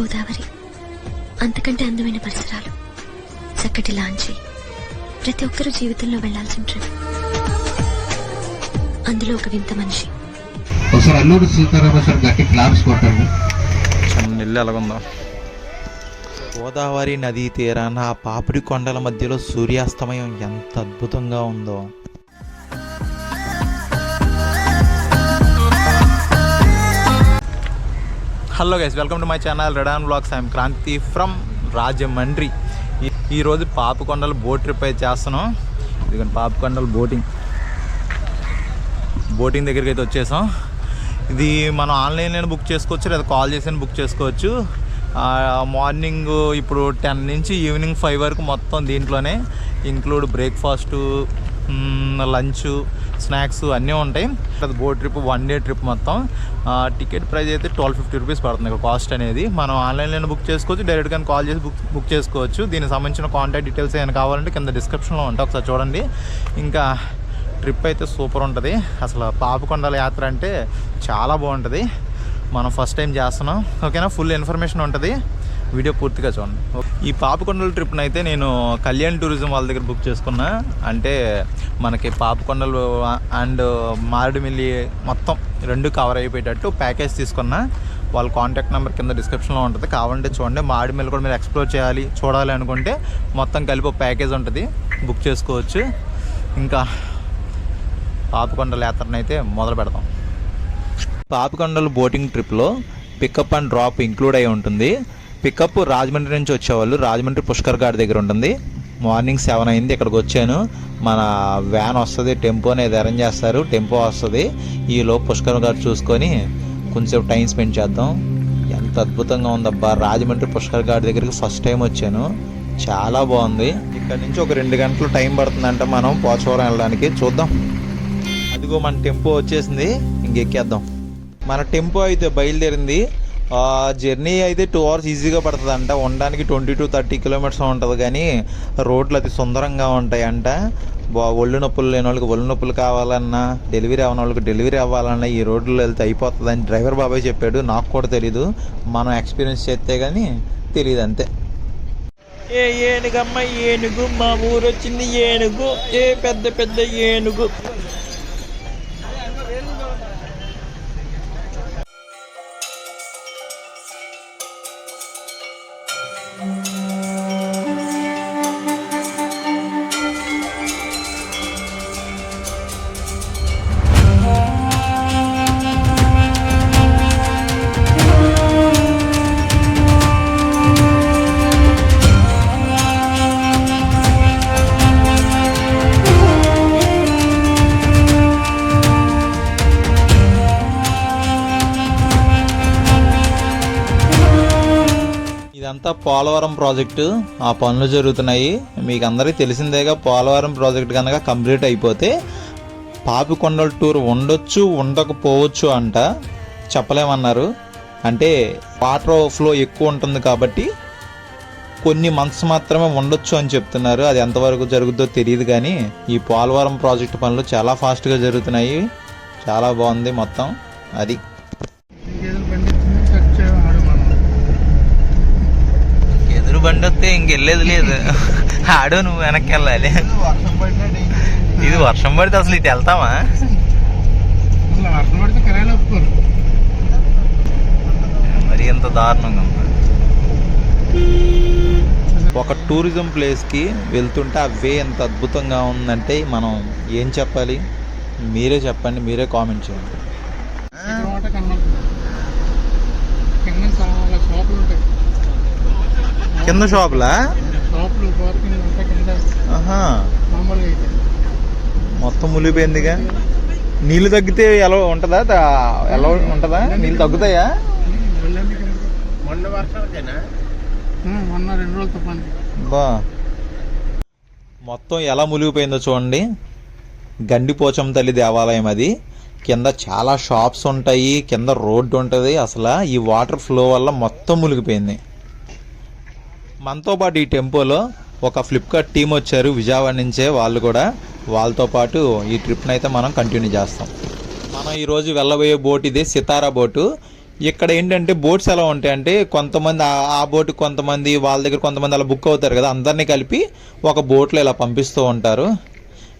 గోదావరి. అంతకంటే అందమైన పరిసరాలు. చక్కటి లాంచి. ప్రతి ఒక్కరూ జీవితంలో వెళ్ళాల్సిన ట్రిప్. అందులో ఒక వింత మనిషి. ఒకసారి అల్లూరు సీతారామేశ్వరం గట్టి క్లాప్స్ కొట్టండి చిన్న ఇల్లు ఎలాగుందో. గోదావరి నదీ తీరాన ఆ పాపిడి కొండల మధ్యలో సూర్యాస్తమయం ఎంత అద్భుతంగా ఉందో. Hello guys welcome to my channel రెడాన్ vlogs I'm Kranthi from Rajahmundry ఈరోజు పాపకొండలు బోట్ ట్రిప్ అయితే చేస్తున్నాం. ఇదిగోండి పాపకొండలు బోటింగ్ బోటింగ్ దగ్గరికి అయితే వచ్చేసాం. ఇది మనం ఆన్లైన్లో బుక్ చేసుకోవచ్చు లేదా కాల్ చేసి బుక్ చేసుకోవచ్చు. మార్నింగ్ ఇప్పుడు టెన్ నుంచి ఈవినింగ్ ఫైవ్ వరకు మొత్తం దీంట్లోనే ఇంక్లూడ్ బ్రేక్ఫాస్టు లంచ్ స్నాక్స్ అన్నీ ఉంటాయి. అది boat trip one day trip మొత్తం. టికెట్ ప్రైస్ అయితే ట్వెల్వ్ ఫిఫ్టీ రూపీస్ పడుతుంది ఇక కాస్ట్ అనేది. మనం ఆన్లైన్లో బుక్ చేసుకోవచ్చు డైరెక్ట్గా కాల్ చేసి బుక్ బుక్ చేసుకోవచ్చు. దీనికి సంబంధించిన కాంటాక్ట్ డీటెయిల్స్ ఏమైనా కావాలంటే కింద డిస్క్రిప్షన్లో ఉంటాయి. ఒకసారి చూడండి. ఇంకా ట్రిప్ అయితే సూపర్ ఉంటుంది. అసలు పాపకొండల యాత్ర అంటే చాలా బాగుంటుంది. మనం ఫస్ట్ టైం చేస్తున్నాం. ఓకేనా ఫుల్ ఇన్ఫర్మేషన్ ఉంటుంది. వీడియో పూర్తిగా చూడండి. ఈ పాపకొండల ట్రిప్ను అయితే నేను కళ్యాణ్ టూరిజం వాళ్ళ దగ్గర బుక్ చేసుకున్నా. అంటే మనకి పాపకొండలు అండ్ మారేడుమిల్లి మొత్తం రెండు కవర్ అయిపోయేటట్టు ప్యాకేజ్ తీసుకున్నా. వాళ్ళ కాంటాక్ట్ నెంబర్ కింద డిస్క్రిప్షన్లో ఉంటుంది. కావాలంటే చూడండి మారేడుమిల్లి కూడా మీరు ఎక్స్ప్లోర్ చేయాలి చూడాలి అనుకుంటే మొత్తం కలిపి ఒక ప్యాకేజ్ ఉంటుంది. బుక్ చేసుకోవచ్చు. ఇంకా పాపకొండల యాత్రను అయితే మొదలు పెడతాం పాపకొండల బోటింగ్ ట్రిప్లో పికప్ అండ్ డ్రాప్ ఇంక్లూడ్ అయి ఉంటుంది. పికప్ రాజమండ్రి నుంచి వచ్చేవాళ్ళు. రాజమండ్రి పుష్కర్ ఘాట్ దగ్గర ఉంటుంది. మార్నింగ్ సెవెన్ అయింది. ఇక్కడికి వచ్చాను. మన వ్యాన్ వస్తుంది టెంపో అనేది అరేంజ్ చేస్తారు. టెంపో వస్తుంది. ఈలో పుష్కర్ ఘాట్ చూసుకొని కొంచెం టైం స్పెండ్ చేద్దాం. ఎంత అద్భుతంగా ఉందబ్బా. రాజమండ్రి పుష్కర్ ఘాట్ దగ్గరికి ఫస్ట్ టైం వచ్చాను. చాలా బాగుంది. ఇక్కడ నుంచి ఒక రెండు గంటలు టైం పడుతుందంట మనం. పోచవరం వెళ్ళడానికి. చూద్దాం. అదిగో మన టెంపో వచ్చేసింది. ఇంకెక్కేద్దాం. మన టెంపో అయితే బయలుదేరింది. జర్నీ అయితే టూ అవర్స్ ఈజీగా పడుతుంది అంట ఉండడానికి ట్వంటీ టు థర్టీ కిలోమీటర్స్ ఉంటుంది కానీ రోడ్లు అతి సుందరంగా ఉంటాయి అంట ఒళ్ళు నొప్పులు లేని వాళ్ళకి ఒళ్ళు నొప్పులు కావాలన్నా డెలివరీ అవ్వని వాళ్ళకి డెలివరీ అవ్వాలన్నా ఈ రోడ్లో వెళ్తే అయిపోతుందని డ్రైవర్ బాబాయ్ చెప్పాడు. నాకు కూడా తెలీదు. మనం ఎక్స్పీరియన్స్ చేస్తే కానీ తెలియదు అంతే. ఏ ఏనుగమ్మ ఏనుగు మా ఊరు వచ్చింది ఏనుగు. ఏ పెద్ద పెద్ద ఏనుగు. పోలవరం ప్రాజెక్టు ఆ పనులు జరుగుతున్నాయి. మీకు అందరికీ తెలిసిందేగా పోలవరం ప్రాజెక్ట్ కనుక కంప్లీట్ అయిపోతే పాపికొండల టూర్ ఉండొచ్చు ఉండకపోవచ్చు అంట. చెప్పలేమన్నారు. అంటే వాటర్ ఫ్లో ఎక్కువ ఉంటుంది కాబట్టి కొన్ని మంత్స్ మాత్రమే ఉండొచ్చు అని చెప్తున్నారు. అది ఎంతవరకు జరుగుద్దో తెలియదు కానీ ఈ పోలవరం ప్రాజెక్టు పనులు చాలా ఫాస్ట్గా జరుగుతున్నాయి. చాలా బాగుంది మొత్తం. అది. బండి వస్తే ఇంకెళ్ళేది లేదు. ఆడు నువ్వు వెనక్కి వెళ్ళాలి ఇది వర్షం పడితే అసలు ఇటు వెళ్తామా? మరి ఎంత దారుణంగా ఉంది. ఒక టూరిజం ప్లేస్కి వెళ్తుంటే ఆ వే ఎంత అద్భుతంగా ఉందంటే మనం ఏం చెప్పాలి? మీరే చెప్పండి మీరే కామెంట్ చేయండి కింద చాలా షాపులు ఉంటాయి కింద షాపులా. మొత్తం మునిగిపోయిందిగా. నీళ్ళు తగ్గితే ఎలా ఉంటుందా? ఎలా ఉంటుందా? నీళ్ళు తగ్గుతాయా? వెళ్ళండి మొన్న వర్షాలకేనా మొన్న రెండు రోజులు తుఫాను బా. మొత్తం ఎలా మునిగిపోయిందో చూడండి. గండిపోచమ్మ తల్లి దేవాలయం అది. కింద చాలా షాప్స్ ఉంటాయి కింద రోడ్డు ఉంటుంది. అసలు ఈ వాటర్ ఫ్లో వల్ల మొత్తం మునిగిపోయింది. మనతో పాటు ఈ టెంపోలో ఒక ఫ్లిప్కార్ట్ టీం వచ్చారు విజయవాడ నుంచే వాళ్ళు కూడా. వాళ్ళతో పాటు ఈ ట్రిప్ని అయితే మనం కంటిన్యూ చేస్తాం. మనం ఈరోజు వెళ్ళబోయే బోట్ ఇది సితారా బోటు. ఇక్కడ ఏంటంటే బోట్స్ ఎలా ఉంటాయంటే కొంతమంది ఆ- బోట్ కొంతమంది వాళ్ళ దగ్గర కొంతమంది అలా బుక్ అవుతారు కదా అందరినీ కలిపి ఒక బోట్లో ఇలా పంపిస్తూ ఉంటారు.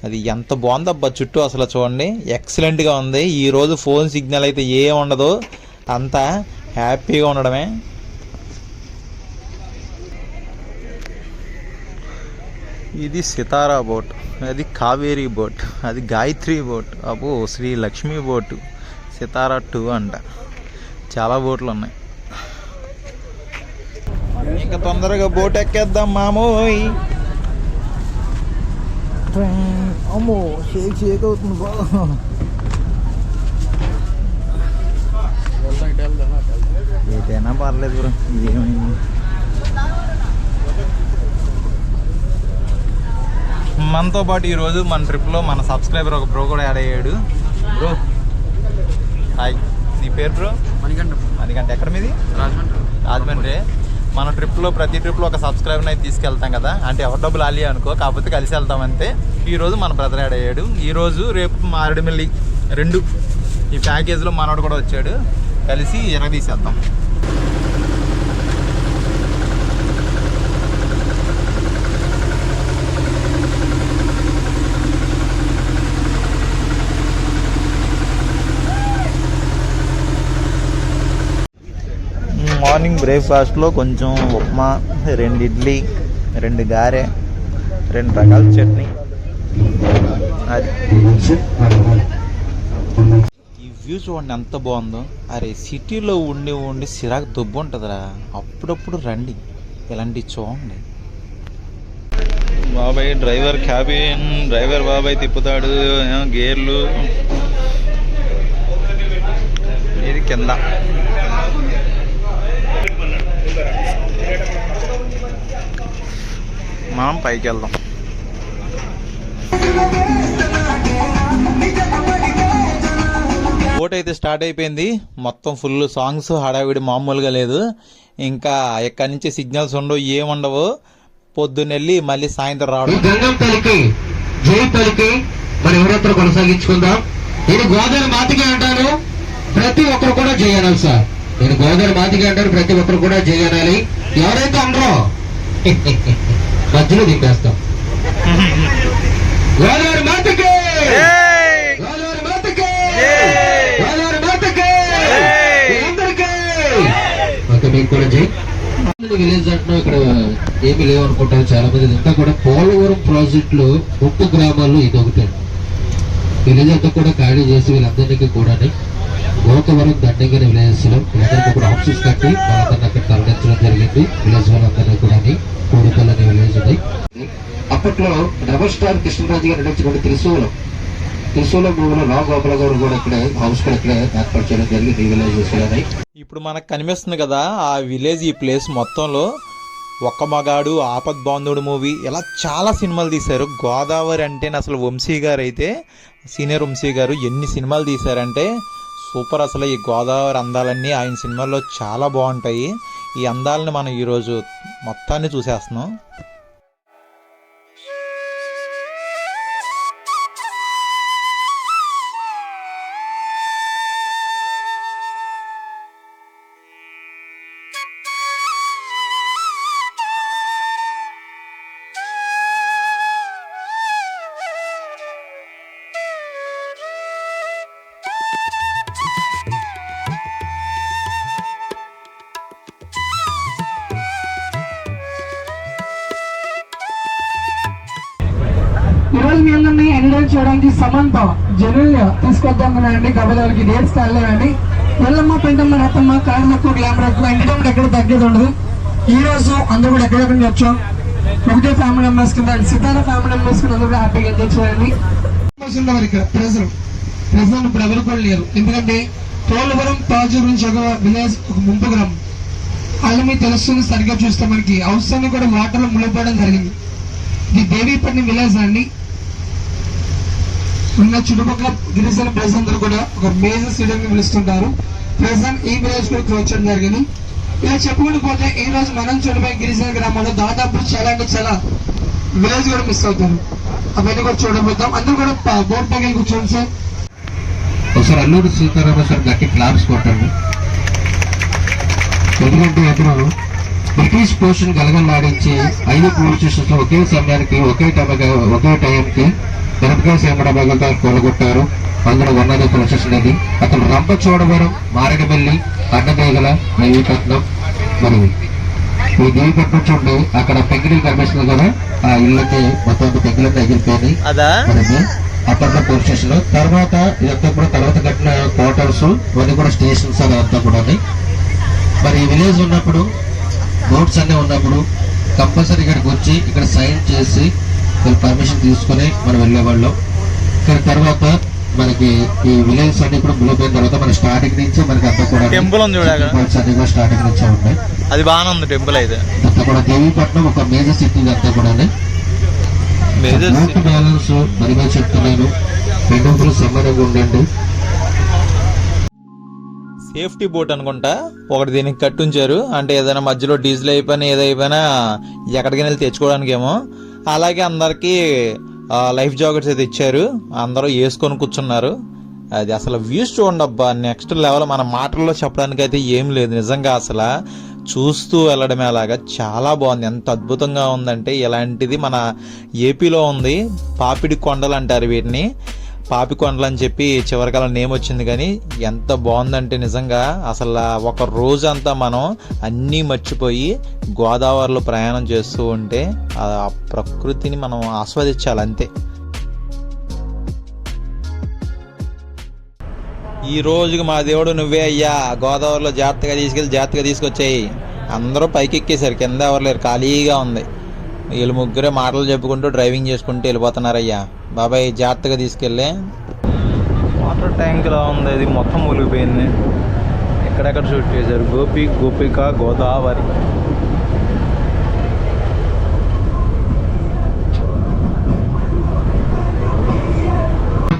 అది ఎంత బాగుందబ్బా చుట్టూ అసలు చూడండి. ఎక్సలెంట్గా ఉంది. ఈరోజు ఫోన్ సిగ్నల్ అయితే ఏ ఉండదు. అంతా హ్యాపీగా ఉండడమే. ఇది సితారా బోట్ అది కావేరీ బోట్ అది గాయత్రి బోట్ అబ్బో శ్రీ లక్ష్మీ బోటు సితారా టూ అంట. చాలా బోట్లు ఉన్నాయి. ఇంకా తొందరగా బోట్ ఎక్కేద్దాం మామోయ్. అమ్మో షేక్ షేక్ అవుతుంది బా ఏదైనా పర్లేదు బ్రో ఇదేమైంది మనతో పాటు ఈరోజు మన ట్రిప్లో మన సబ్స్క్రైబర్ ఒక బ్రో కూడా యాడ్ అయ్యాడు. Bro hi. నీ పేరు బ్రో? మణికంఠ. అందుకంటే ఎక్కడ మీది? రాజమండ్రి. రాజమండ్రి. మన ట్రిప్లో ప్రతి ట్రిప్లో ఒక సబ్స్క్రైబర్ అయితే తీసుకెళ్తాం కదా. అంటే ఎవరి డబ్బులు ఆలి అనుకో కాకపోతే కలిసి వెళ్తామంతే ఈరోజు మన బ్రదర్ యాడ్ అయ్యాడు. ఈరోజు రేపు మారేడుమిల్లి రెండు ఈ ప్యాకేజ్లో మనోడు కూడా వచ్చాడు. కలిసి ఎరగదీసేద్దాం మార్నింగ్ బ్రేక్ఫాస్ట్లో కొంచెం ఉప్మా రెండు ఇడ్లీ రెండు గారె రెండు రకాల చట్నీ. అది. ఈ వ్యూ చూడండి ఎంత బాగుందో. అరే సిటీలో ఉండి ఉండి సిరాకు దుబ్బు ఉంటుందిరా. అప్పుడప్పుడు రండి. ఇలాంటివి చూడండి. బాబాయ్ డ్రైవర్ క్యాబిన్ డ్రైవర్ బాబాయ్ తిప్పుతాడు గేర్లు. ఇది కింద. మనం పైకి వెళ్దాం. బోట్ అయితే స్టార్ట్ అయిపోయింది. మొత్తం ఫుల్ సాంగ్స్ హడావిడి మామూలుగా లేదు. ఇంకా ఎక్కడి నుంచి సిగ్నల్స్ ఉండవు ఏముండవు. పొద్దున్నెళ్ళి మళ్ళీ సాయంత్రం రావడం. గంగం పలికి జై పలికి మరి ఎవరొత్ತರ కొనసాగించుకుందాం. నేను గోదావరి మాతికి అంటాను ప్రతి ఒక్కరు కూడా జై అనాలి సార్. నేను గోదావరి మాతికి అంటాను ప్రతి ఒక్కరు కూడా జై అనాలి. ఎవరైతే అనరో? మధ్యలో దింపేస్తాం. గోదావరి మాతకి గోదావరి మాతకి గోదావరి మాతకి అందరికీ! ఓకే మీకు కూడా జై. విలేజ్ అంటున్నాం ఇక్కడ ఏమీ లేవు అనుకుంటారు చాలా మంది ఇంకా కూడా పోలవరం ప్రాజెక్ట్లో ముప్పు గ్రామాల్లో ఇది ఒకటి విలేజ్ అంతా కూడా ఖాళీ చేసి వీళ్ళందరికీ కూడా గోకవరం దండగిరి విలేజెస్లో వీళ్ళందరికీ కూడా ఆఫీసెస్ కట్టి వాళ్ళందరినీ అక్కడ తరలించడం జరిగింది. విలేజ్ వాళ్ళందరినీ కూడా కోడిపల్లి విలేజ్ ఉంది అప్పట్లో డబల్ స్టార్ కృష్ణరాజు గారు నడిచినటువంటి త్రిశూలం. త్రిశూలం భూమిలో రావు గోపాల గారు కూడా ఇక్కడే హౌస్ కూడా ఇక్కడే ఏర్పాటు చేయడం జరిగింది ఈ విలేజెస్ ఇప్పుడు మనకు కనిపిస్తుంది కదా ఆ విలేజ్ ఈ ప్లేస్ మొత్తంలో ఒక్క మగాడు ఆపద్ బాంధుడు మూవీ. ఇలా చాలా సినిమాలు తీశారు. గోదావరి అంటే అసలు వంశీ గారు అయితే సీనియర్ వంశీ గారు ఎన్ని సినిమాలు తీశారంటే సూపర్ అసలు ఈ గోదావరి అందాలన్నీ ఆయన సినిమాల్లో చాలా బాగుంటాయి. ఈ అందాలని మనం ఈరోజు మొత్తాన్ని చూసేస్తున్నాం. తీసుకొద్దామనండి గబదాలకి డేట్స్ అండి ఎల్లమ్మ పెంటమ్మ రత్తమ్మ కార్లకు గ్లామర్ ఎక్కువ ఎంటర్టైన్మెంట్ ఎక్కడ తగ్గేది ఉండదు. ఈ రోజు అందరూ కూడా ఎక్కడెక్కడి వచ్చాం? ఒకటే ఫ్యామిలీ మెంబర్స్ కింద సితార ఫ్యామిలీ మెంబర్స్ కింద అందరూ హ్యాపీగా ఎంజాయ్ చేయండి. ఉన్నారు ఇక్కడ ప్రజలు. ప్రజలు ఇప్పుడు ఎవరు కూడా లేరు. ఎందుకంటే పోలవరం తాజూరు నుంచి ఒక విలేజ్ ఒక ముంపు గ్రామం వాళ్ళు మీకు తెలుస్తుంది సరిగ్గా చూస్తే మనకి. హౌస్ అన్ని కూడా వాటర్లో మునిగిపోవడం జరిగింది. ఇది దేవీపట్నం విలేజ్ అండి. ఉన్న చుట్టుపక్కల గిరిజన ప్రజలందరూ కూడా ఒక మేజర్ సిటీ పిలుస్తుంటారు ప్రజెంట్ ఈ విలేజ్ కూడా క్లోజ్ చేయడం జరిగింది. ఇలా చెప్పుకుంటూ పోతే ఈ రోజు మనం చూడబోయే గిరిజన గ్రామంలో దాదాపు చాలా అంటే చాలా విలేజ్ కూడా మిస్ అవుతారు. అవన్నీ కూడా చూడబోతాం అందరూ కూడా బోర్డు పైకి కూర్చోండి సార్ ఒకసారి అల్లూరు సీతారామ సార్ గట్టి క్లాప్స్ కొట్టండి. ఎందుకంటే అతను బ్రిటిష్ పోషన్ గలగలాడించి ఐదు పోలీస్ స్టేషన్స్లో ఒకే సమయానికి ఒకే టైంకి ఒకే టైంకి మిరపకాయ సేమడబాగలతో కూలగొట్టారు. అందులో ఉన్నది స్టేషన్ అది అతను రంపచోడవరం మారేడుమిల్లి అడ్డదేగల నవీపట్నం మరియు ఈ దేవిపట్నం చూడండి అక్కడ పెంగిలి కనిపిస్తుంది కదా ఆ ఇళ్ళకి మొత్తం పెంగిలన్నీ మనకి అప్పట్లో పోలీస్ స్టేషన్ తర్వాత ఇదంతా కూడా తర్వాత కట్టిన క్వార్టర్స్ ఇవన్నీ కూడా స్టేషన్స్ అదంతా కూడా మరి ఈ విలేజ్ ఉన్నప్పుడు బోట్స్ అన్నీ ఉన్నప్పుడు కంపల్సరీ ఇక్కడికి వచ్చి ఇక్కడ సైన్ చేసి వీళ్ళు పర్మిషన్ తీసుకొని మనం వెళ్ళేవాళ్ళం. ఇక్కడ తర్వాత మనకి ఈ విలేజ్ అన్ని కూడా మునిగిపోయిన తర్వాత మన స్టార్టింగ్ నుంచి మనకి అంతా కూడా టెంపుల్ ఉంది points అన్ని కూడా స్టార్టింగ్ నుంచే ఉన్నాయి. అది బాగానే ఉంది టెంపుల్ అయితే. అంతా కూడా దేవీపట్నం ఒక మేజర్ సిటీ అంతా కూడా మేజర్ బోట్ బ్యాలెన్స్ మరిగా చెప్తున్నాను. రెండొంతులు సమానంగా ఉండండి. సేఫ్టీ బోట్ అనుకుంటా. ఒకటి దీనికి కట్టుంచారు. అంటే ఏదైనా మధ్యలో డీజిల్ అయిపోయినా ఏదైపోయినా ఎక్కడికి వెళ్ళి తెచ్చుకోవడానికేమో. అలాగే అందరికీ లైఫ్ జాకెట్స్ అయితే ఇచ్చారు. అందరూ వేసుకొని కూర్చున్నారు. అది అసలు వ్యూస్ చూడండి అబ్బా నెక్స్ట్ లెవెల్ మన మాటల్లో చెప్పడానికి అయితే ఏం లేదు. నిజంగా అసలు చూస్తూ వెళ్ళడమే అలాగా. చాలా బాగుంది. ఎంత అద్భుతంగా ఉందంటే ఇలాంటిది మన ఏపీలో ఉంది. పాపిడి కొండలు అంటారు వీటిని. పాపి కొండలు అని చెప్పి చివరికాల నేమ్ వచ్చింది కానీ ఎంత బాగుందంటే నిజంగా అసలు ఒక రోజంతా మనం అన్నీ మర్చిపోయి గోదావరిలో ప్రయాణం చేస్తూ ఉంటే ఆ ప్రకృతిని మనం ఆస్వాదించాలి అంతే. ఈ రోజుకి మా దేవుడు నువ్వే అయ్యా గోదావరిలో జాగ్రత్తగా తీసుకెళ్ళి జాగ్రత్తగా తీసుకొచ్చాయి. అందరూ పైకి ఎక్కేశారు కింద ఎవరు లేరు ఖాళీగా ఉంది. వీళ్ళు ముగ్గురే మాటలు చెప్పుకుంటూ డ్రైవింగ్ చేసుకుంటూ వెళ్ళిపోతున్నారయ్యా. బాబాయ్ జాగ్రత్తగా తీసుకెళ్ళి. వాటర్ ట్యాంక్ లా ఉంది. ఇది మొత్తం మునిగిపోయింది. ఎక్కడెక్కడ షూట్ చేశారు? గోపి గోపిక గోదావరి.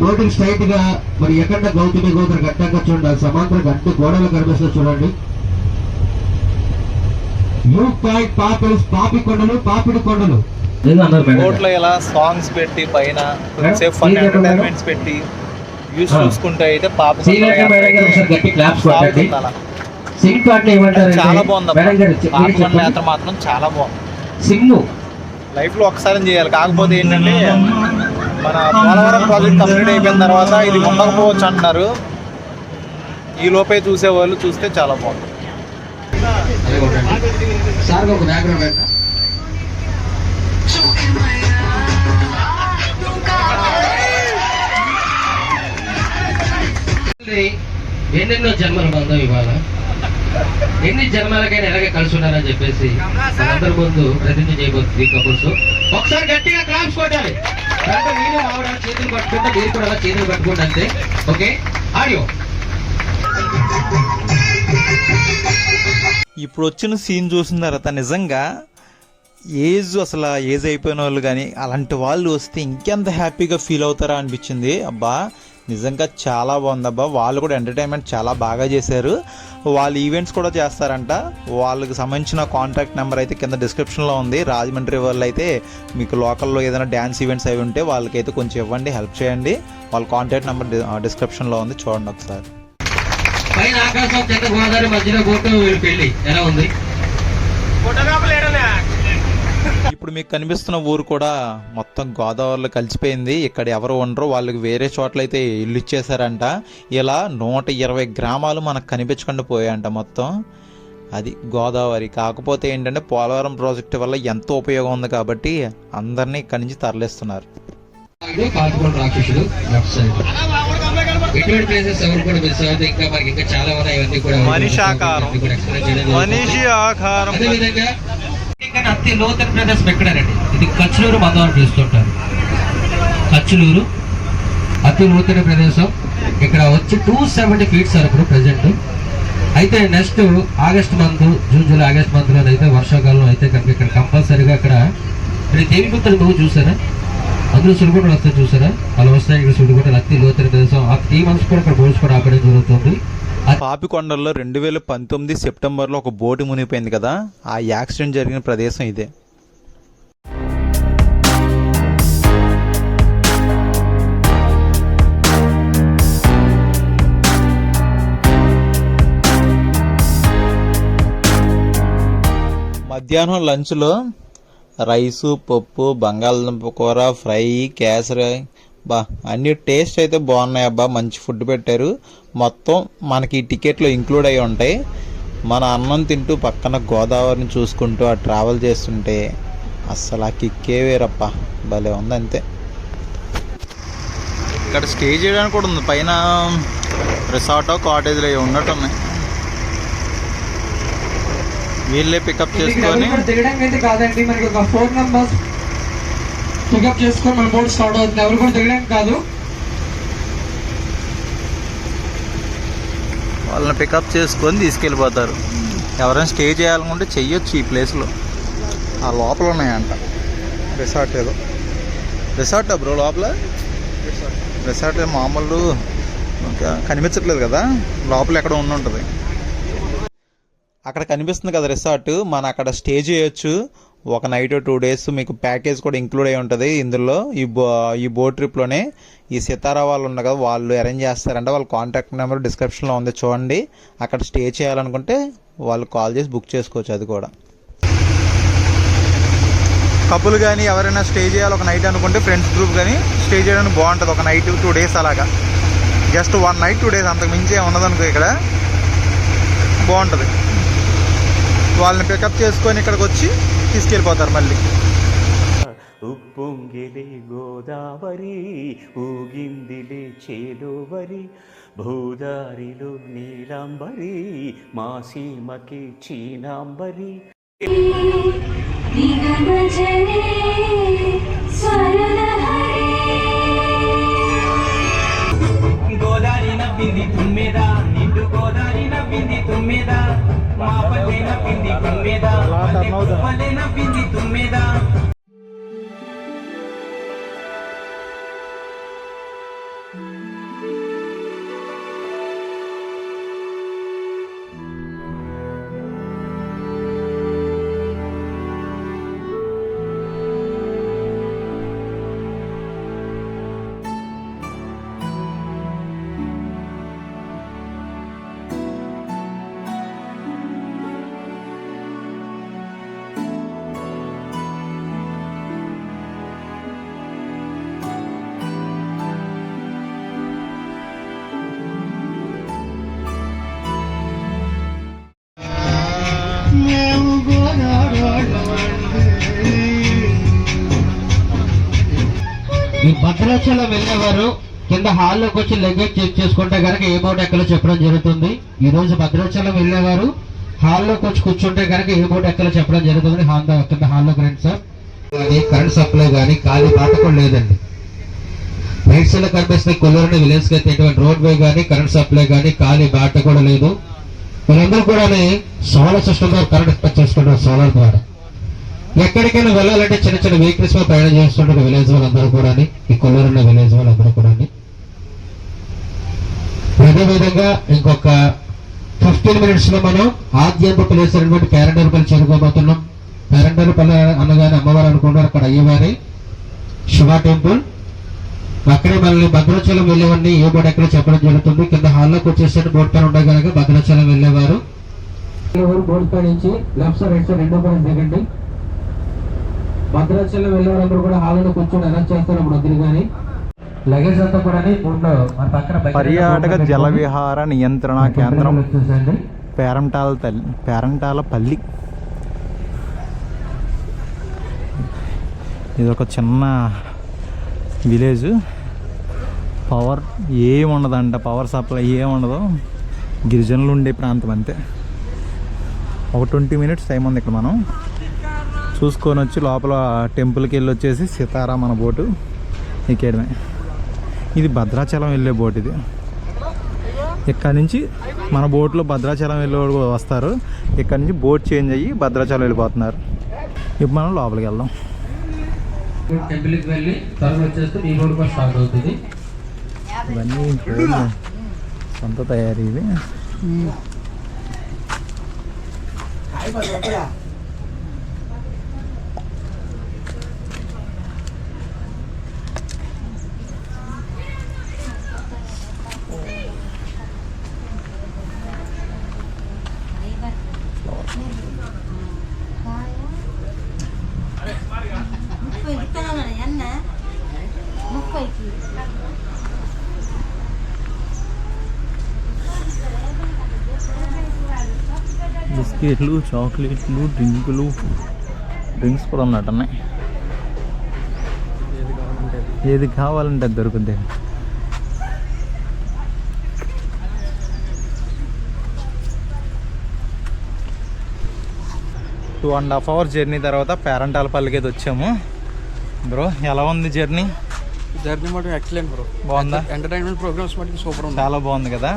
బోటింగ్ స్ట్రైట్గా మరి ఎక్కడ గౌతమి గోత్ర గట్టంగా చూడండి అది సమాంతర గట్టు గోడలు కనిపిస్తుంది చూడండి. యూ పాయింట్ పాపిల్స్ పాపి కొండలు పాపిడి కొండలు. బోట్లో ఇలా సాంగ్స్ పెట్టి పైన కొంచెంసేపు ఫన్ ఎంటర్టైన్మెంట్స్ పెట్టి వ్యూస్ చూసుకుంటే అయితే పాప గట్టి క్లాప్స్ కొట్టండి. అలా. సింగ్ పాటలు ఏమంటారు చాలా బాగుంది యాత్ర మాత్రం చాలా బాగుంది. సింగ్ లైఫ్లో ఒకసారి చేయాలి? కాకపోతే ఏంటంటే మన పోలవరం ప్రాజెక్ట్ కంప్లీట్ అయిపోయిన తర్వాత ఇది ఉండకపోవచ్చు అంటున్నారు. ఈ లోపే చూసేవాళ్ళు చూస్తే చాలా బాగుంది. సార్ ఒక బ్యాక్గ్రౌండ్ ఎన్నెన్నో జన్మల బంధం ఇవాళ. ఎన్ని జన్మలకైనా ఎలాగే కలిసి ఉన్నారని చెప్పేసి అందరి ముందు ప్రతిజ్ఞ చేయబోతుంది కపుల్స్ ఒకసారి గట్టిగా క్లాప్స్ కొట్టాలి. అంటే నేను ఆవిడ చేతులు పట్టుకుంటే మీరు కూడా అలా చేతులు పట్టుకోండి అంతే. ఓకే? ఆడియో. ఇప్పుడు వచ్చిన సీన్ చూసిన తర్వాత నిజంగా ఏజ్ అసలు ఏజ్ అయిపోయిన వాళ్ళు కానీ అలాంటి వాళ్ళు వస్తే ఇంకెంత హ్యాపీగా ఫీల్ అవుతారా అనిపించింది. అబ్బా నిజంగా చాలా బాగుంది అబ్బా వాళ్ళు కూడా ఎంటర్టైన్మెంట్ చాలా బాగా చేశారు. వాళ్ళు ఈవెంట్స్ కూడా చేస్తారంట. వాళ్ళకి సంబంధించిన కాంటాక్ట్ నెంబర్ అయితే కింద డిస్క్రిప్షన్లో ఉంది. రాజమండ్రి వాళ్ళు అయితే మీకు లోకల్లో ఏదైనా డ్యాన్స్ ఈవెంట్స్ అవి ఉంటే వాళ్ళకైతే కొంచెం ఇవ్వండి హెల్ప్ చేయండి. వాళ్ళ కాంటాక్ట్ నెంబర్ డిస్క్రిప్షన్లో ఉంది. చూడండి ఒకసారి. పైన ఆకాశం కింద గోదావరి మధ్యలో పోటు వీళ్ళు పెళ్ళి ఎలా ఉంది? ఇప్పుడు మీకు కనిపిస్తున్న ఊరు కూడా మొత్తం గోదావరిలో కలిసిపోయింది. ఇక్కడ ఎవరు ఉండరు. వాళ్ళకి వేరే చోట్ల అయితే ఇల్లు ఇచ్చేసారంట ఇలా నూట ఇరవై గ్రామాలు మనకు కనిపించకుండా పోయాయంట మొత్తం. అది గోదావరి. కాకపోతే ఏంటంటే పోలవరం ప్రాజెక్టు వల్ల ఎంతో ఉపయోగం ఉంది కాబట్టి అందరినీ ఇక్కడి నుంచి తరలిస్తున్నారు. ఎటువంటి ప్లేసెస్ ఎవరు కూడా మిస్ అవుతాయి ఇంకా మనకి ఇంకా చాలా ఉన్నాయి ఇవన్నీ కూడా మనిషి ఆకారం. మనిషి ఆకారం. అదేవిధంగా అతి లోతైన ప్రదేశం ఎక్కడానండి? ఇది కచ్లూరు మందం పిలుస్తుంటారు కచ్లూరు అతి లోతైన ప్రదేశం. ఇక్కడ వచ్చి టూ సెవెంటీ ఫీట్స్ ఇప్పుడు ప్రెసెంట్ అయితే next August month June July August మంత్లో అయితే వర్షాకాలంలో అయితే కనుక ఇక్కడ కంపల్సరీగా ఇక్కడ. దేవిగుత్తలు నువ్వు చూసారా? అందులో సుడిగుండలు వస్తాయి చూసారా? అలా వస్తాయి ఇక్కడ సుడిగుండలు అతి లోతైన ప్రదేశం. ఆ త్రీ మంత్స్ కూడా ఇక్కడ బోట్స్ కూడా ఆపడం జరుగుతుంది. పాపికొండల్లో రెండు వేల పంతొమ్మిది సెప్టెంబర్లో ఒక బోటు మునిగిపోయింది కదా? ఆ యాక్సిడెంట్ జరిగిన ప్రదేశం ఇదే. మధ్యాహ్నం లంచ్లో రైసు పప్పు బంగాళదుంప కూర ఫ్రై కేసరి బా అన్ని టేస్ట్ అయితే బాగున్నాయి అబ్బా. మంచి ఫుడ్ పెట్టారు. మొత్తం మనకి ఈ టికెట్లో ఇంక్లూడ్ అయి ఉంటాయి. మన అన్నం తింటూ పక్కన గోదావరిని చూసుకుంటూ ఆ ట్రావెల్ చేస్తుంటే అస్సలు ఆ కిక్కే వేరప్ప. భలే ఉంది అంతే. ఇక్కడ స్టే చేయడానికి కూడా ఉంది. పైన రిసార్ట్ కాటేజ్లో అవి ఉన్నట్టు ఉన్నాయి. వీళ్ళే పికప్ చేసుకొని ఇక్కడ దిగడానికి అయితే కాదండి మనకి ఒక ఫోర్ మెంబర్స్ పికప్ చేసుకొని మన బోట్ స్టార్ట్ అవుతుంది. ఎవరు కూడా దిగడానికి కాదు. వాళ్ళని పికప్ చేసుకొని తీసుకెళ్ళిపోతారు. ఎవరైనా స్టే చేయాలనుకుంటే చెయ్యొచ్చు ఈ ప్లేస్లో ఆ లోపల ఉన్నాయంట. రిసార్ట్ ఏదో. రిసార్ట్ బ్రో లోపల? రిసార్ట్ మామూలు ఇంకా కనిపించట్లేదు కదా. లోపల ఎక్కడ ఉండి ఉంటుంది. అక్కడ కనిపిస్తుంది కదా రిసార్ట్. మనం అక్కడ స్టే చేయొచ్చు. ఒక నైట్ టూ డేస్ మీకు ప్యాకేజ్ కూడా ఇంక్లూడ్ అయి ఉంటుంది. ఇందులో ఈ బో ఈ బోట్ ట్రిప్లోనే ఈ సితారా వాళ్ళు ఉన్నారు కదా వాళ్ళు అరేంజ్ చేస్తారంటే. వాళ్ళ కాంటాక్ట్ నెంబర్ డిస్క్రిప్షన్లో ఉంది చూడండి. అక్కడ స్టే చేయాలనుకుంటే వాళ్ళు కాల్ చేసి బుక్ చేసుకోవచ్చు అది కూడా. కపుల్ కానీ ఎవరైనా స్టే చేయాలి ఒక నైట్ అనుకుంటే ఫ్రెండ్స్ గ్రూప్ కానీ స్టే చేయడానికి బాగుంటుంది. ఒక నైట్ టూ డేస్ అలాగా. Just one night two days అంతకు మించి ఉండదు అనుకో ఇక్కడ. బాగుంటుంది. వాళ్ళని పికప్ చేసుకొని ఇక్కడికి వచ్చి తీసుకెళ్ళిపోతారు మళ్ళీ. ఉప్పొంగిలే గోదావరి ఊగిందిలే చేలోవరి భూదారిలో నీలాంబరి మా సీమకి చీనాంబరి. గోదారి నవ్వింది తుమ్మెద. నిండు గోదారి నవ్వింది తుమ్మెద. మా పల్లె నవ్వింది తుమ్మెద. పల్లె నవ్వింది తుమ్మెద. భద్రాచలం వెళ్ళేవారు. కింద హాల్లోకి వచ్చి లగేజ్ చెక్ చేసుకుంటే కనుక ఏ బోట్ ఎక్కలో చెప్పడం జరుగుతుంది. ఈ రోజు భద్రాచలం వెళ్ళేవారు. హాల్లోకి వచ్చి కూర్చుంటే కనుక ఏ బోట్ ఎక్కలో చెప్పడం జరుగుతుంది. హాల్ కింద హాల్లోకి రండి సార్. కానీ కరెంట్ సప్లై కానీ ఖాళీ బాట కూడా లేదండి. రైట్ సైడ్లో కనిపిస్తున్న కొల్లూరుని విలేజ్కి అయితే ఎటువంటి రోడ్ వే కానీ కరెంట్ సప్లై కానీ ఖాళీ బాట కూడా లేదు. వీళ్ళందరూ కూడా సోలార్ సిస్టమ్ ద్వారా కరెంట్ ఉత్పత్తి చేసుకుంటారు సోలార్ ద్వారా. ఎక్కడికైనా వెళ్ళాలంటే చిన్న చిన్న వెహికల్స్ మీద ప్రయాణం చేస్తుంటారు విలేజ్ వాళ్ళందరూ కూడా ఈ కొల్లూరున్న విలేజ్ వాళ్ళందరూ కూడా అదేవిధంగా ఇంకొక ఫిఫ్టీన్ మినిట్స్లో మనం ఆద్యంత ప్లేస్ అయినటువంటి పేరంటర్పల్లి చేరుకోబోతున్నాం పేరంటర్పల్లి అనగానే అమ్మవారు అనుకుంటారు అక్కడ అయ్యవారి శివ టెంపుల్. అక్కడే మనల్ని భద్రాచలం వెళ్ళేవాడిని ఏ బోర్డు ఎక్కడ చెప్పడం జరుగుతుంది. కింద హాల్లోకి వచ్చేసరికి బోర్డు పైన ఉండే కనుక భద్రాచలం వెళ్ళేవారు. బోర్డు పై నుంచి లెఫ్ట్ సైడ్ రైట్ సైడ్ రెండో పైన దిగండి. భద్రాచలం వెళ్ళేవారందరూ కూడా హాల్లో కూర్చొని అరెంజ్ చేస్తారు అప్పుడు వద్దు కానీ లగేజ్ అంతా కూడా మన పక్కన పర్యాటక జల. విహార నియంత్రణ కేంద్రం. పేరంటాల తల్లి పేరంటాల పల్లి. ఇది ఒక చిన్న విలేజ్. పవర్ ఏం ఉండదంట పవర్ సప్లై ఏం ఉండదు. గిరిజనులు ఉండే ప్రాంతం అంతే. ఒక ట్వంటీ మినిట్స్ టైం ఉంది ఇక్కడ మనం. చూసుకొని వచ్చి లోపల టెంపుల్కి వెళ్ళి వచ్చేసి సితారా మన బోటు ఎక్కేయడమే. ఇది భద్రాచలం వెళ్ళే బోట్ ఇది. ఇక్కడ నుంచి? మన బోట్లో భద్రాచలం వెళ్ళే వాళ్ళు కూడా వస్తారు. ఇక్కడ నుంచి? బోట్ చేంజ్ అయ్యి భద్రాచలం వెళ్ళిపోతున్నారు. ఇప్పుడు మనం లోపలికి వెళ్దాం. టెంపుల్కి వెళ్ళి తర్వాత వచ్చేస్తే మీ రోడ్ కూడా స్టార్ట్ అవుతుంది. ఇవన్నీ సొంత తయారీ ఇవి బిస్కెట్లు చాక్లెట్లు డ్రింకులు. డ్రింక్స్ కూడా ఉన్నట్టు ఉన్నాయి. ఏది కావాలంటే అది దొరుకుద్ది. Two and half hour journey తర్వాత పేరంటాలపల్లికి అయితే వచ్చాము. బ్రో ఎలా ఉంది జర్నీ జర్నీ మటు ఎక్సలెంట్ బ్రో బాగుందా? ఎంటర్టైన్మెంట్ ప్రోగ్రామ్స్ మటుకు సూపర్ ఉంది చాలా బాగుంది కదా?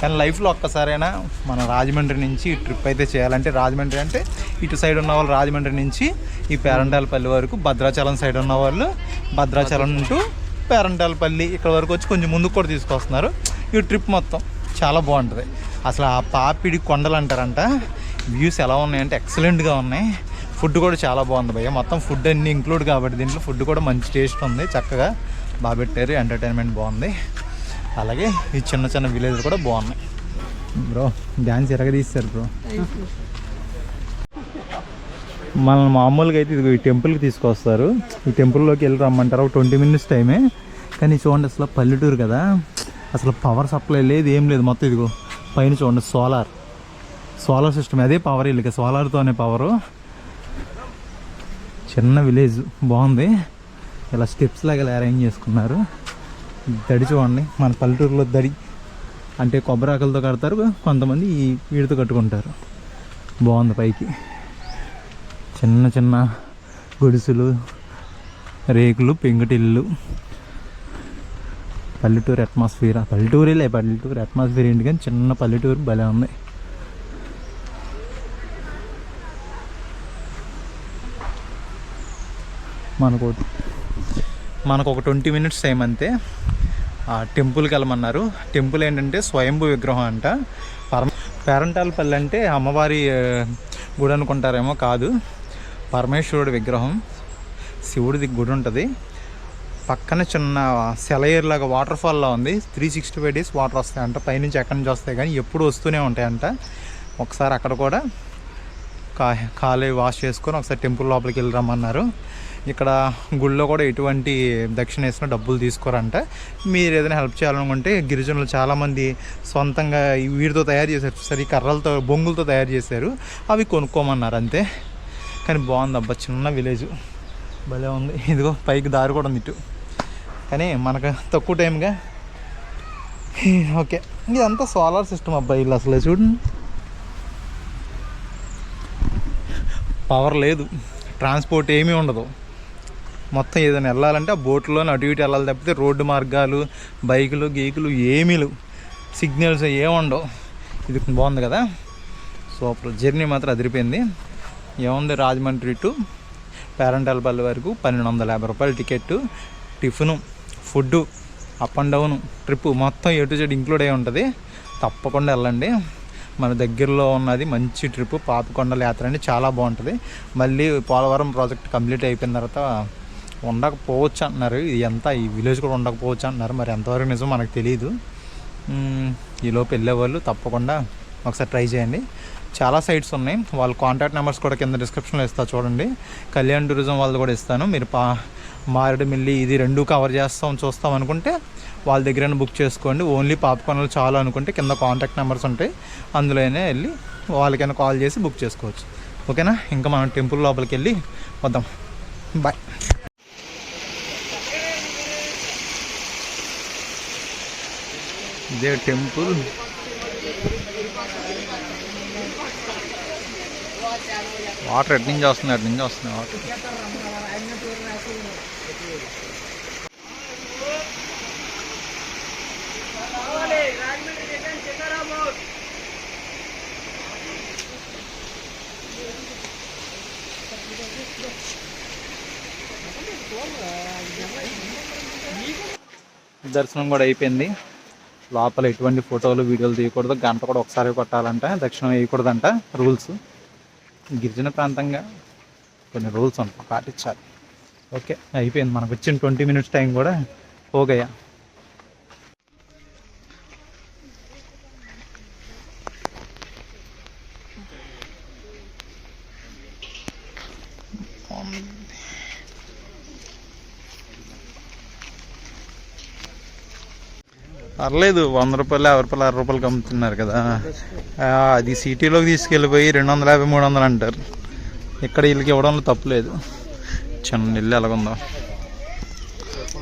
కానీ లైఫ్లో ఒక్కసారైనా మన రాజమండ్రి నుంచి ఈ ట్రిప్ అయితే చేయాలంటే రాజమండ్రి అంటే ఇటు సైడ్ ఉన్న వాళ్ళు రాజమండ్రి నుంచి ఈ పేరంటాలపల్లి వరకు భద్రాచలం సైడ్ ఉన్న వాళ్ళు భద్రాచలం టు పేరంటాలపల్లి ఇక్కడ వరకు వచ్చి కొంచెం ముందుకు కూడా తీసుకొస్తున్నారు. ఈ ట్రిప్ మొత్తం చాలా బాగుంటుంది. అసలు ఆ పాపిడి కొండలు అంటారంట. వ్యూస్ ఎలా ఉన్నాయంటే ఎక్సలెంట్గా ఉన్నాయి. ఫుడ్ కూడా చాలా బాగుంది భయ్య. మొత్తం ఫుడ్ అన్ని ఇంక్లూడ్ కాబట్టి దీంట్లో ఫుడ్ కూడా మంచి టేస్ట్ ఉంది. చక్కగా బాగా పెట్టారు. ఎంటర్టైన్మెంట్ బాగుంది. అలాగే ఈ చిన్న చిన్న విలేజ్ కూడా బాగున్నాయి. బ్రో డ్యాన్స్ ఎరగదీస్తారు బ్రో. మన మామూలుగా అయితే ఇదిగో ఈ టెంపుల్కి తీసుకొస్తారు. ఈ టెంపుల్లోకి వెళ్ళి రమ్మంటారు. ఒక ట్వంటీ మినిట్స్ టైమే కానీ చూడండి అసలు పల్లెటూరు కదా. అసలు పవర్ సప్లై లేదు ఏం లేదు మొత్తం ఇదిగో. పైన చూడండి సోలార్ సోలార్ సిస్టమ్ అదే పవర్ వీళ్ళకి. సోలార్తోనే పవరు చిన్న విలేజ్ బాగుంది. ఇలా స్టెప్స్ లాగా ఇలా అరేంజ్ చేసుకున్నారు. దడి చూడండి మన పల్లెటూరులో దడి అంటే కొబ్బరి ఆకులతో కడతారు కొంతమంది ఈ వీడితో కట్టుకుంటారు. బాగుంది పైకి. చిన్న చిన్న గుడిసెలు రేకులు పెంకుటిల్లు. పల్లెటూరు అట్మాస్ఫియర్ పల్లెటూరేలే పల్లెటూరు అట్మాస్ఫియర్ ఏంటి కానీ చిన్న పల్లెటూరు భలే ఉంది. మనకు మనకు ఒక ట్వంటీ మినిట్స్ టైం అంతే. ఆ టెంపుల్కి వెళ్ళమన్నారు. టెంపుల్ ఏంటంటే స్వయంభూ విగ్రహం అంట. పరమ పేరంటాలపల్లి అంటే అమ్మవారి గుడి అనుకుంటారేమో కాదు. పరమేశ్వరుడి విగ్రహం. శివుడిది గుడి ఉంటుంది. పక్కన చిన్న సెలయేరులాగా వాటర్ ఫాల్లా ఉంది. Three sixty five days water వస్తాయంట పైనుంచి ఎక్కడి నుంచి వస్తాయి కానీ ఎప్పుడు వస్తూనే ఉంటాయంట. ఒకసారి అక్కడ కూడా కా కాలే వాష్ చేసుకొని ఒకసారి టెంపుల్ లోపలికి వెళ్ళి రమ్మన్నారు. ఇక్కడ గుళ్ళో కూడా ఎటువంటి దక్షిణ వేసిన డబ్బులు తీసుకోరంట. మీరు ఏదైనా హెల్ప్ చేయాలనుకుంటే గిరిజనులు చాలామంది సొంతంగా వీరితో వీటితో తయారు చేశారు. సరే కర్రలతో బొంగులతో తయారు చేశారు. అవి కొనుక్కోమన్నారు అంతే. కానీ బాగుంది అబ్బా చిన్న విలేజ్. భలే ఉంది. ఇదిగో పైకి దారి కూడా ఉంది ఇటు కానీ మనకు తక్కువ టైంగా. ఓకే. ఇదంతా సోలార్ సిస్టమ్ అబ్బాయి ఇల్లు అసలు చూడండి పవర్ లేదు. ట్రాన్స్పోర్ట్ ఏమీ ఉండదు. మొత్తం ఏదైనా వెళ్ళాలంటే ఆ బోట్లోనే అటు ఇటు వెళ్ళాలి తప్పితే రోడ్డు మార్గాలు బైకులు గీకులు ఏమీ లేవు. సిగ్నల్స్ ఏముండవు ఇది బాగుంది కదా? సూపర్. జర్నీ మాత్రం అదిరిపోయింది. ఏముంది? రాజమండ్రి టు పేరంటల్పల్లి వరకు పన్నెండు వందల యాభై రూపాయలు ticket tiffin food up and down trip మొత్తం ఎటు జెడ్ ఇంక్లూడ్ అయి ఉంటుంది. తప్పకుండా వెళ్ళండి. మన దగ్గరలో ఉన్నది మంచి ట్రిప్ పాపికొండల యాత్ర అండి. చాలా బాగుంటుంది. మళ్ళీ పోలవరం ప్రాజెక్ట్ కంప్లీట్ అయిపోయిన తర్వాత ఉండకపోవచ్చు అంటున్నారు. ఇది ఎంత ఈ విలేజ్ కూడా ఉండకపోవచ్చు అంటున్నారు. మరి ఎంతవరకు నిజం మనకు తెలియదు ఈలోపు వెళ్ళేవాళ్ళు తప్పకుండా ఒకసారి ట్రై చేయండి. చాలా సైట్స్ ఉన్నాయి. వాళ్ళ కాంటాక్ట్ నెంబర్స్ కూడా కింద డిస్క్రిప్షన్లో ఇస్తా చూడండి. కళ్యాణ్ టూరిజం వాళ్ళది కూడా ఇస్తాను. మీరు పా మారేడుమిల్లి ఇది రెండు కవర్ చేస్తాం చూస్తాం అనుకుంటే వాళ్ళ దగ్గర బుక్ చేసుకోండి. ఓన్లీ పాపకొనలు చాలు అనుకుంటే కింద కాంటాక్ట్ నెంబర్స్ ఉంటాయి. అందులోనే వెళ్ళి వాళ్ళకైనా కాల్ చేసి బుక్ చేసుకోవచ్చు. ఓకేనా? ఇంకా మనం టెంపుల్ లోపలికి వెళ్ళి వద్దాం. బాయ్. ఇదే టెంపుల్. వాటర్ ఎటు నుంచి వస్తుంది అటు నుంచి వస్తుంది వాటర్. దర్శనం కూడా అయిపోయింది. లోపల ఎటువంటి ఫోటోలు వీడియోలు తీయకూడదు. గంట కూడా ఒకసారి కొట్టాలంట. దక్షిణం వేయకూడదంట. రూల్స్. గిరిజన ప్రాంతంగా కొన్ని రూల్స్ ఉంటాయి పాటించాలి. ఓకే అయిపోయింది. మనకు వచ్చిన ట్వంటీ మినిట్స్ టైం కూడా పోగయ్యా. పర్లేదు వంద రూపాయలు యాభై రూపాయలు అరవై రూపాయలకి అమ్ముతున్నారు కదా. అది సిటీలోకి తీసుకెళ్ళిపోయి రెండు వందల యాభై మూడు వందలు అంటారు. ఇక్కడ వీళ్ళకి ఇవ్వడంలో తప్పులేదు చిన్న ఇల్లు ఎలాగుందో.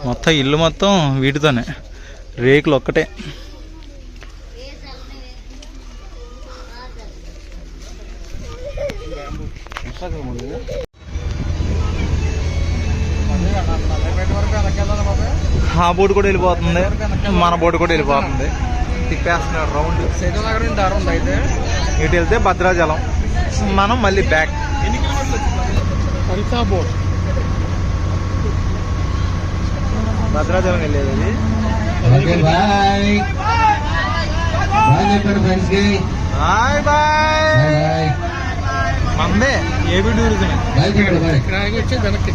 మొత్తం ఇల్లు మొత్తం వీటితోనే. రేకులు ఒక్కటే. బోర్డు కూడా వెళ్ళిపోతుంది. మన బోర్డు కూడా వెళ్ళిపోతుంది. తిప్పేస్తున్నాడు రౌండ్. నుంచి దారి ఉంది అయితే ఇటు వెళ్తే భద్రాచలం. మనం మళ్ళీ బ్యాక్ బోర్డ్ భద్రాచలం వెళ్ళేది అది. బాయ్. బాయ్ మందే. ఏబి టూరిజం ఇక్కడ వచ్చి వెనక్కి.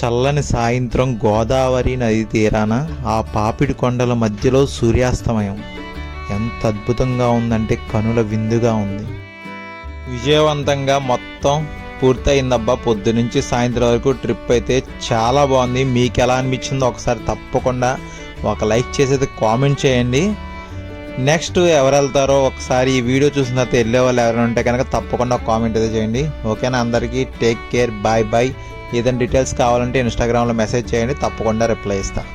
చల్లని సాయంత్రం గోదావరి నది తీరాన ఆ పాపిడి కొండల మధ్యలో సూర్యాస్తమయం. ఎంత అద్భుతంగా ఉందంటే కనుల విందుగా ఉంది. విజయవంతంగా మొత్తం పూర్తయిందబ్బా. పొద్దు నుంచి సాయంత్రం వరకు ట్రిప్ అయితే చాలా బాగుంది. మీకు ఎలా అనిపించిందో ఒకసారి తప్పకుండా ఒక లైక్ చేసేది కామెంట్ చేయండి. నెక్స్ట్ ఎవరు వెళ్తారో ఒకసారి ఈ వీడియో చూసిన తర్వాత వెళ్ళే వాళ్ళు ఎవరైనా ఉంటే కనుక తప్పకుండా కామెంట్ అయితే చేయండి. ఓకేనా? అందరికీ టేక్ కేర్ బాయ్ బాయ్. ఏదైనా డీటెయిల్స్ కావాలంటే ఇన్స్టాగ్రామ్లో మెసేజ్ చేయండి. తప్పకుండా రిప్లై ఇస్తాను